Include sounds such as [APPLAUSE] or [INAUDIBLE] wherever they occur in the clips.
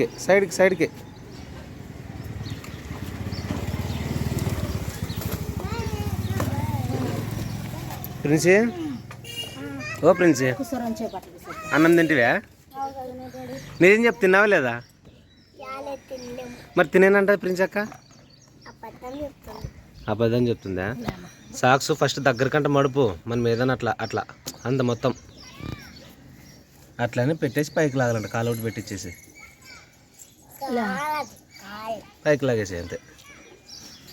సైడ్కి సైడ్కి సైడ్కి. ప్రిన్సీ? ఓ ప్రిన్సీ. అన్నం తింటివా? నేనేం చెప్పు తిన్నావా లేదా? మరి తినేనంట ప్రిన్స్ అక్క? అబద్ధం చెప్తుందా? సాక్స్ ఫస్ట్ దగ్గరకంటే మడుపు. మనం ఏదైనా అట్లా అట్లా. అంత మొత్తం. అట్లానే పెట్టేసి పైకి లాగాలంట. కాలు ఒకటి పెట్టించేసి పైకి లాగేసి అంతే.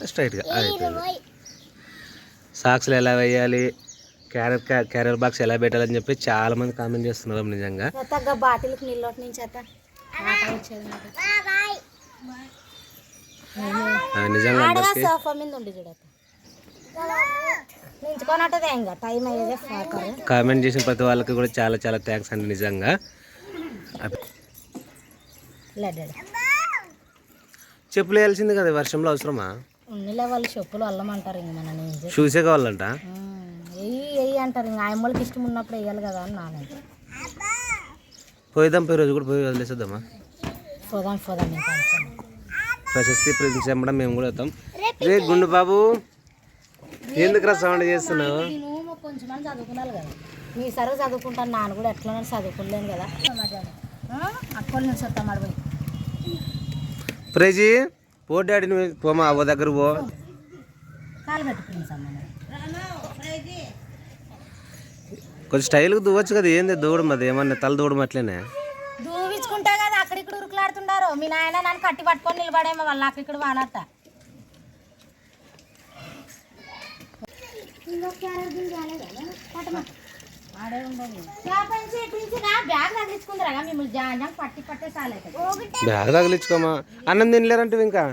స్ట్రైట్గా అయిపోయింది సాక్స్లు ఎలా వేయాలి? క్యారెట్ క్యారియర్ బాక్స్ ఎలా పెట్టాలని చెప్పి చాలా మంది కామెంట్ చేస్తున్నారు నిజంగా. బాటిల్కి నిజంగా కామెంట్ చేసిన ప్రతి వాళ్ళకి కూడా చాలా చాలా థ్యాంక్స్ అండి నిజంగా. చెప్పులు వేయాల్సింది కదా వర్షంలో అవసరమా? ఉన్నిలే వాళ్ళు చెప్పులు అల్లమంటారు ఇంక మన నేను షూసే కావాలంట వెయ్యి వెయ్యి అంటారు ఇంక ఆయమ్మలకి ఇష్టం ఉన్నప్పుడు వేయాలి కదా అని నానైతే పోయిద్దాం పోయి రోజు కూడా పోయి వదిలేసేద్దామా? పోదాం పోదాం ఇంకా అనుకున్నాం ప్రశస్తి ప్రిన్స్ చెప్పడం మేము కూడా వస్తాం రే గుండు బాబు ఎందుకు సౌండ్ చేస్తున్నావు? నేను కొంచెం మంది చదువుకున్నాను కదా. మీ సరే చదువుకుంటాను నాన్న కూడా ఎట్లా చదువుకోలేను కదా. అక్కడి నుంచి వస్తాం అడిపోయి ప్రేజీ పో డాడీ నువ్వు పోమా అవ్వ దగ్గర పో. కొంచెం స్టైల్గా దువ్వచ్చు కదా ఏంది దూడడం అది? ఏమన్నా తల దూడడం అట్లేనే? దూవించుకుంటా కదా అక్కడిక్కడ ఉరుకులాడుతుండారు. మీ నాయన నన్ను కట్టి పట్టుకొని నిలబడేమో వాళ్ళు అక్కడ ఇక్కడ తగిలించుకుందరా బ్యాగ్ తగిలించుకోమా? అన్నం తినలేరంటే ఇంకా?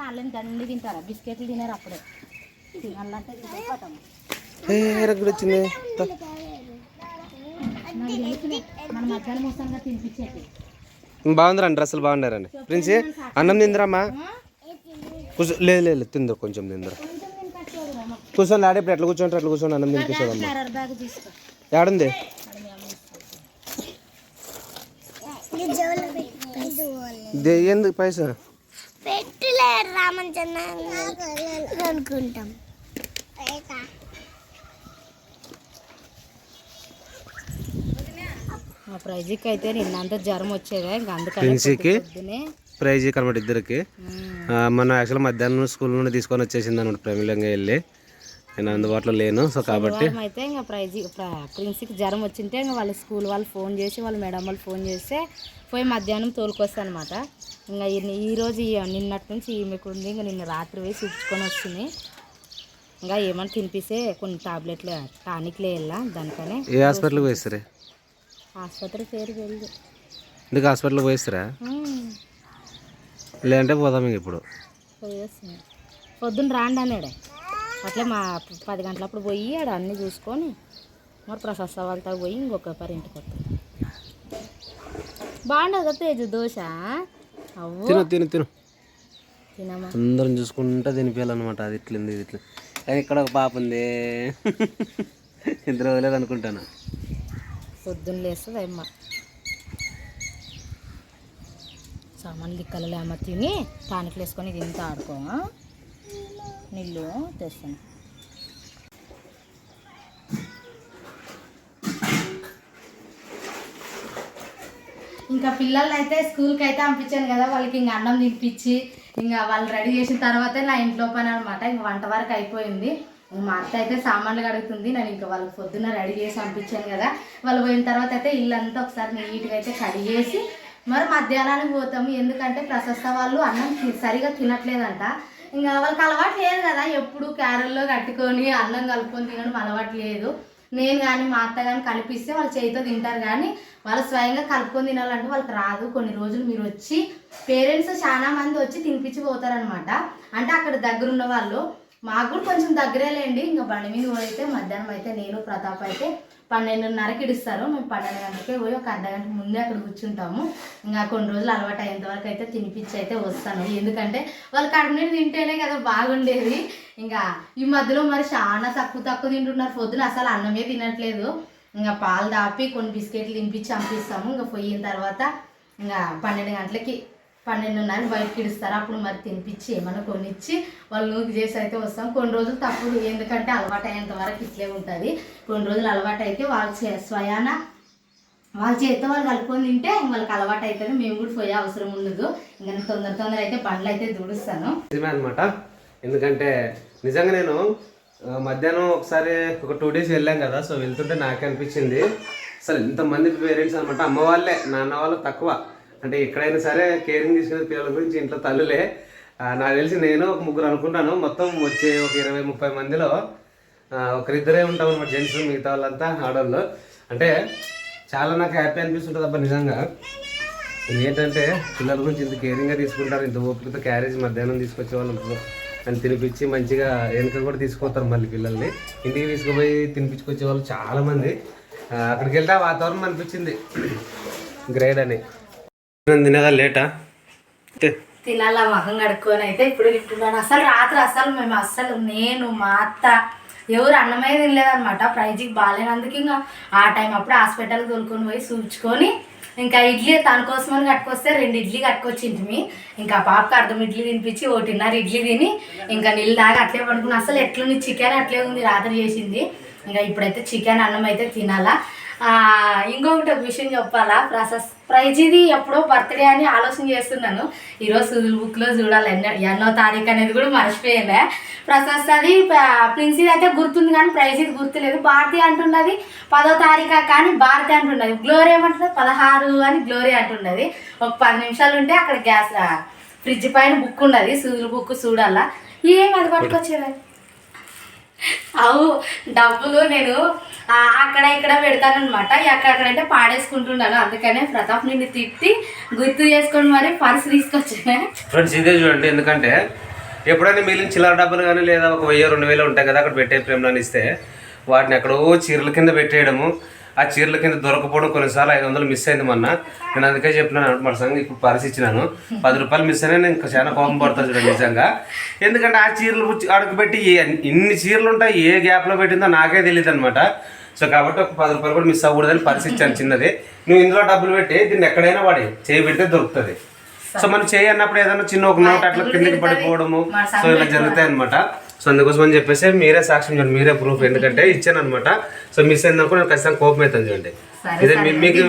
వాళ్ళని దండి తింటారా? బిస్కెట్లు తినారు అప్పుడే. వచ్చింది? బాగుందిరండి డ్రెస్సులు బాగున్నారండి ప్రిన్సీ అన్నం తిందిరమ్మా? కూర్చో లేదు లేదు తిందరు కొంచెం తిందరు. కూర్చొని ఆడే ఇప్పుడు ఎట్లా కూర్చోంటారు అట్లా కూర్చొని అన్నం తినిపిస్తుందమ్మా ఏడుంది ఎందుకు పైసా? పెట్టులేరు అనుకుంటాం. మా ప్రైజ్కి అయితే నిన్నంత జ్వరం వచ్చేదే ఇంకా అందుకని ఇద్దరికి మనం యాక్చువల్ మధ్యాహ్నం స్కూల్ నుండి తీసుకొని వచ్చేసింది అనమాట ప్రమిళంగా వెళ్ళి. నేను అందుబాటులో లేను సో కాబట్టి అయితే ఇంకా ప్రైజ్ ప్రిన్సీకి జ్వరం వచ్చింటే ఇంకా వాళ్ళ స్కూల్ వాళ్ళు ఫోన్ చేసి వాళ్ళ మేడం వాళ్ళు ఫోన్ చేస్తే పోయి మధ్యాహ్నం తోలుకొస్తా అనమాట ఇంకా ఈ- ఈ రోజు ఈ- నిన్నటి నుంచి ఈమెకు ఉంది ఇంకా నిన్న రాత్రి వేసి ఇచ్చుకొని వస్తుంది ఇంకా ఏమన్నా తినిపిస్తే కొన్ని టాబ్లెట్లు టానిక్లు వేయాల దానికనే. ఏ హాస్పిటల్కి పోయిస్తారే? ఆసుపత్రి పేరు వెళ్ళి ఎందుకు హాస్పిటల్కి పోయిస్తారా? లేదంటే పోదాం ఇంక ఇప్పుడు. పోయేస్తుంది పొద్దున్న రాండి అన్నాడే. అట్లే మా పది గంటలప్పుడు పోయి ఆడ అన్నీ చూసుకొని మరి ప్రసాద్ వాళ్ళతో పోయి ఇంకొక పరి ఇంటికి వస్తాం. బాగుండదు కదా తేజు? దోశ? అవ్వు. తిను తిను తిను. అందరం చూసుకుంటా తినిపించాలన్నమాట అది ఇట్లుంది ఇది ఇట్లా కానీ ఇక్కడ ఒక పాప ఉంది. ఇద్దరు వదిలేదు అనుకుంటాను. పొద్దున్న లేస్తుంది అమ్మ? సామాన్లు దిక్కలే అమ్మ. తిని టానిక్లు వేసుకొని తింటా ఆడుకో ఆ? నీళ్ళు తెస్తాను. ఇంకా పిల్లల్ని అయితే స్కూల్కి అయితే పంపించాను కదా వాళ్ళకి ఇంకా అన్నం తినిపించి ఇంకా వాళ్ళు రెడీ చేసిన తర్వాతే నా ఇంట్లో పని అనమాట ఇంకా వంట వరకు అయిపోయింది. మా అత్త అయితే సామాన్లు కడుగుతుంది. నేను ఇంకా వాళ్ళకి పొద్దున్న రెడీ చేసి పంపించాను కదా. వాళ్ళు పోయిన తర్వాత అయితే ఇల్లంతా ఒకసారి నీట్గా అయితే కడిగేసి మరి మధ్యాహ్నానికి పోతాము. ఎందుకంటే ప్రశస్త వాళ్ళు అన్నం సరిగా తినట్లేదంట. ఇంకా వాళ్ళకి అలవాటు లేదు కదా ఎప్పుడు క్యారెల్లో కట్టుకొని అన్నం కలుపుకొని తినడం అలవాటు లేదు. నేను కానీ మా అత్త కానీ కలిపిస్తే వాళ్ళు చేతితో తింటారు కానీ వాళ్ళు స్వయంగా కలుపుకొని తినాలంటే వాళ్ళకి రాదు. కొన్ని రోజులు మీరు వచ్చి పేరెంట్స్ చాలా మంది వచ్చి తినిపించి పోతారనమాట అంటే అక్కడ దగ్గరున్న వాళ్ళు మాకు కూడా కొంచెం దగ్గరే లేండి. ఇంకా బండి మీద పోయితే మధ్యాహ్నం అయితే నేను ప్రతాప్ అయితే పన్నెండున్నరకి ఇస్తారు మేము పన్నెండు గంటలకే పోయి ఒక అర్ధ గంట ముందే అక్కడ కూర్చుంటాము. ఇంకా కొన్ని రోజులు అలవాటు అయ్యేంత వరకు అయితే తినిపించి అయితే వస్తాను. ఎందుకంటే వాళ్ళు కడుపు తింటేనే కదా బాగుండేది. ఇంకా ఈ మధ్యలో మరి చాలా తక్కువ తక్కువ తింటున్నారు. పొద్దున అసలు అన్నమే తినట్లేదు. ఇంకా పాలు దాపి కొన్ని బిస్కెట్లు తినిపించి పంపిస్తాము ఇంకా పోయిన తర్వాత ఇంకా పన్నెండు గంటలకి పన్నెండున్నర బయటకి ఇడుస్తారు. అప్పుడు మరి తినిపించి ఏమైనా కొనిచ్చి వాళ్ళు నూకి చేసి అయితే వస్తాం. కొన్ని రోజులు తప్పుడు ఎందుకంటే అలవాటు అయ్యేంత వరకు ఇట్లే ఉంటుంది. కొన్ని రోజులు అలవాటు అయితే వాళ్ళు చే స్వయాన వాళ్ళ చేతితో వాళ్ళు కలుపుకొని తింటే వాళ్ళకి అలవాటు అవుతుంది మేము కూడా పోయే అవసరం ఉండదు. ఇంకా తొందర తొందర అయితే పండ్లు అయితే దుడుస్తాను. నిజమే అనమాట ఎందుకంటే నిజంగా నేను మధ్యాహ్నం ఒకసారి ఒక టూ డేస్ వెళ్ళాం కదా సో వెళ్తుంటే నాకు అనిపించింది. అసలు ఇంతమంది పేరెంట్స్ అనమాట అమ్మ వాళ్ళే నాన్న వాళ్ళు తక్కువ. అంటే ఎక్కడైనా సరే కేరింగ్ తీసుకునే పిల్లల గురించి ఇంట్లో తల్లులే. నాకు తెలిసి నేను ఒక ముగ్గురు అనుకుంటాను. మొత్తం వచ్చే ఒక ఇరవై ముప్పై మందిలో ఒకరిద్దరే ఉంటాం అనమాట జెంట్స్ మిగతా వాళ్ళంతా ఆడవాళ్ళు అంటే చాలా నాకు హ్యాపీ అనిపిస్తుంటుంది అబ్బా నిజంగా. ఏంటంటే పిల్లల గురించి ఇంత కేరింగ్గా తీసుకుంటారు ఇంత ఓపికతో క్యారేజ్ మధ్యాహ్నం తీసుకొచ్చే వాళ్ళు అని తినిపించి మంచిగా వెనక కూడా తీసుకుపోతారు మళ్ళీ పిల్లల్ని. ఇంటికి తీసుకుపోయి తినిపించుకొచ్చే వాళ్ళు చాలామంది అక్కడికి వెళ్తే ఆ వాతావరణం అనిపించింది. [CLEARS THROAT] గ్రేడ్ అని. తినేదా లేటా? తినాలా మొహం కడుక్కొని అయితే ఇప్పుడు తింటున్నాను. అసలు రాత్రి అసలు మేము అస్సలు నేను మా అత్త ఎవరు అన్నమే తినలేదన్నమాట. ప్రైజ్కి బాగాలేనందుకు ఇంకా ఆ టైం అప్పుడు హాస్పిటల్కి తోలుకొని పోయి చూపించుకొని ఇంకా ఇడ్లీ తన కోసమని కట్టుకొస్తే రెండు ఇడ్లీ కట్టుకొచ్చింటిమి ఇంకా పాపకి అర్థం ఇడ్లీ తినిపించి ఒకటిన్నర ఇడ్లీ తిని ఇంకా నీళ్ళు దాకా అట్లే పడుకుని అసలు ఎట్లుంది? చికెన్ అట్లే ఉంది రాత్రి చేసింది. ఇంకా ఇప్పుడైతే చికెన్ అన్నం అయితే తినాలా. ఇంకొకటి ఒక విషయం చెప్పాలా? ప్రాసెస్. ప్రైజ్ ఇది ఎప్పుడో బర్త్డే అని ఆలోచన చేస్తున్నాను. ఈరోజు సుదుల్ బుక్లో చూడాలి. ఎన్నో ఎన్నో తారీఖు అనేది కూడా మర్చిపోయిందే ప్రశస్త్ అది ప్రిన్సీ అయితే గుర్తుంది కానీ ప్రైజ్ ఇది గుర్తులేదు. భారతి అంటున్నది పదో తారీఖు కానీ భారతి అంటున్నది. గ్లోరీ ఏమంటున్నది? పదహారు అని గ్లోరీ అంటున్నది. ఒక పది నిమిషాలు ఉంటే అక్కడ గ్యాస్ ఫ్రిడ్జ్ పైన బుక్ ఉన్నది. సుదుల్ బుక్ చూడాలా? ఏం అది పట్టుకొచ్చేది? అవు డబ్బులు నేను అక్కడ ఇక్కడ పెడతానమాట ఎక్కడెక్కడంటే పాడేసుకుంటున్నాను అందుకనే ప్రతాప్ నిన్ను తిట్టి గుర్తు చేసుకొని మరి పర్సు తీసుకొచ్చాను. ఫ్రెండ్స్ ఇదే చూడండి. ఎందుకంటే ఎప్పుడైనా మిగిలిన చిల్లర డబ్బులు కానీ లేదా ఒక వెయ్యి రెండు వేలు ఉంటాయి కదా అక్కడ పెట్టే ప్రేమలను ఇస్తే వాటిని ఎక్కడో చీరల కింద పెట్టేయడము. ఆ చీరల కింద దొరకపోవడం కొన్నిసార్లు ఐదు వందలు మిస్ అయింది మొన్న. నేను అందుకే చెప్పినాను మన సంగతి ఇప్పుడు పరిస్థితి ఇచ్చినాను. పది రూపాయలు మిస్ అయినా నేను ఇంకా చాలా కోపం పడుతుంది చూడండి నిజంగా. ఎందుకంటే ఆ చీరలు అడుగు పెట్టి ఇన్ని చీరలు ఉంటాయి ఏ గ్యాప్లో పెట్టిందో నాకే తెలియదు అనమాట సో కాబట్టి ఒక పది రూపాయలు కూడా మిస్ అవ్వకూడదని పరిస్థితి చిన్నది. నువ్వు ఇందులో డబ్బులు పెట్టి దీన్ని ఎక్కడైనా వాడి చేయి పెడితే దొరుకుతుంది. సో మనం చేయి అన్నప్పుడు ఏదైనా చిన్న ఒక నోట్ అట్లా కిందకి పడిపోవడము. సో ఇలా జరుగుతాయి అనమాట సో అందుకోసం అని చెప్పేసి మీరే సాక్ష్యం చూడండి మీరే ప్రూఫ్ ఎందుకంటే ఇచ్చాను అనమాట సో మిస్ అయిందనుకో నేను ఖచ్చితంగా కోపం అవుతాను చూడండి. ఇదే మీకు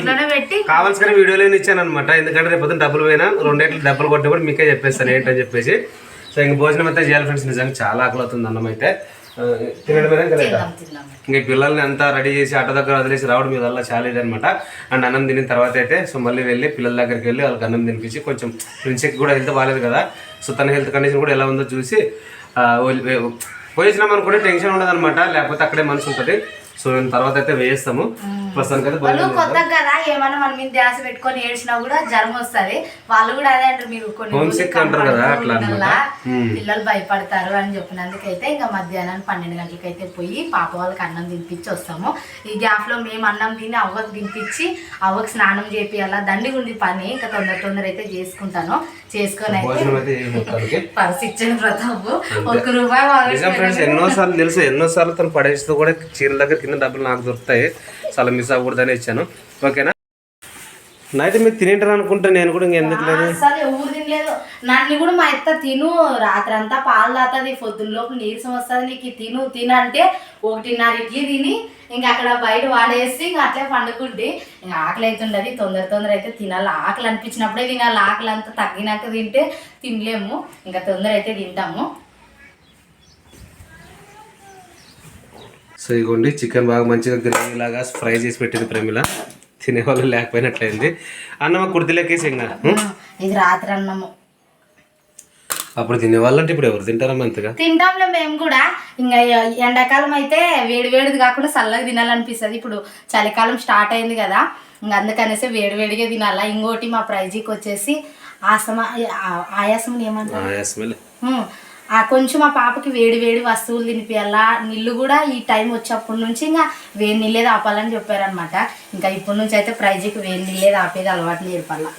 కావాల్సిన వీడియోలో ఇచ్చాను అనమాట ఎందుకంటే రేపు పొద్దున్న డబ్బులు పోయినా రెండేట్లు డబ్బులు కొట్టినప్పుడు మీకే చెప్పేస్తాను ఏంటని చెప్పేసి. సో ఇంక భోజనం అయితే చేయాలి ఫ్రెండ్స్ నిజంగా చాలా ఆకలి అవుతుంది అన్నం అయితే. తినడమేనా ఇంకా పిల్లల్ని అంతా రెడీ చేసి ఆటో దగ్గర వదిలేసి రావడం మీద వల్ల చాలా ఇదనమాట అండ్ అన్నం తినిన తర్వాత అయితే సో మళ్ళీ వెళ్ళి పిల్లల దగ్గరికి వెళ్ళి వాళ్ళకి అన్నం తినిపించి కొంచెం ప్రిన్సెక్ కూడా హెల్త్ బాగాలేదు కదా. సో తన హెల్త్ కండిషన్ కూడా ఎలా ఉందో చూసి పోయించినాం అనుకుంటే టెన్షన్ ఉండదు అనమాట లేకపోతే అక్కడే మనసు ఉంటుంది సో తర్వాత అయితే వేస్తాము వాళ్ళు కొత్త కదా ఏమన్నా మన మీద ధ్యాస పెట్టుకొని ఏడ్చినా కూడా జ్వరం వస్తుంది. వాళ్ళు కూడా అదే అంటారు మీరు కొన్ని Hmm. పిల్లలు భయపడతారు అని చెప్పినందుకైతే ఇంకా మధ్యాహ్నం పన్నెండు గంటలకైతే పోయి పాప వాళ్ళకి అన్నం తినిపించి వస్తాము. ఈ గ్యాప్లో మేము అన్నం తిని అవ్వకు తినిపించి అవ్వకు స్నానం చేపియాలా దండిగా ఉంది పని ఇంకా తొందర తొందర అయితే చేసుకుంటాను. చేసుకొని అయితే అయితే పర్స్ ఇచ్చిన ప్రతాప్. ఒక్క రూపాయి ఎన్నోసార్లు తెలుసు ఎన్నోసార్లు తను పడేస్తూ కూడా చీరల దగ్గర కింద డబ్బులు నాకు దొరుకుతాయి. చాలా మిస్ అవ్వకూడదని ఇచ్చాను. ఓకేనా? నైతే మీరు తినేంటారు అనుకుంటే నేను కూడా ఇంకెందుకు లేదు? అసలు ఎవరు తినలేదు. నన్ను కూడా మా అత్త తిను. రాత్రి అంతా పాలు తాతుంది పొద్దున్న లోపు నీరసం వస్తుంది. నీకు తిను తిను అంటే ఒకటిన్నర ఇడ్లీ తిని ఇంకా అక్కడ బయట వాడేసి ఇంకా అట్లే పండుకుంటే ఇంకా ఆకలి అవుతుండదు తొందర తొందర అయితే తినాలి. ఆకలి అనిపించినప్పుడే తినాలి. ఆకలి అంతా తగ్గినాక తింటే తినలేము. ఇంకా తొందర అయితే తింటాము. సో ఇగోండి చికెన్ బాగా మంచిగా గ్రేవీ లాగా ఫ్రై చేసి పెట్టింది ప్రేమిల. తినేవాళ్ళు లేకపోయినట్లయింది. అన్నం కుర్తిలోకేసి ఇంకా ఉం? ఇది రాత్రి అన్నము. అప్పుడు తినేవాళ్ళు అంటే ఇప్పుడు ఎవరు తింటారమ్మా అంతగా? తింటాంలే మేము కూడా. ఇంకా ఎండాకాలం అయితే వేడి వేడిది కాకుండా చల్లగా తినాలనిపిస్తుంది. ఇప్పుడు చలికాలం స్టార్ట్ అయింది కదా ఇంకా అందుకనేసి వేడి వేడిగా తినాలా. ఇంకోటి మా ప్రైజీకి వచ్చేసి ఆసమ ఆ- ఆయాసం ఏమంటారు? ఆ కొంచెం మా పాపకి వేడి వేడి వస్తువులు తినిపియాలా? నీళ్ళు కూడా ఈ టైం వచ్చేప్పటి నుంచి ఇంకా వేడి నీళ్ళే ఆపాలని చెప్పారనమాట ఇంకా ఇప్పటి నుంచి అయితే ప్రైజ్కి వేడి నీళ్ళే ఆపేది అలవాటు నేర్పాలా?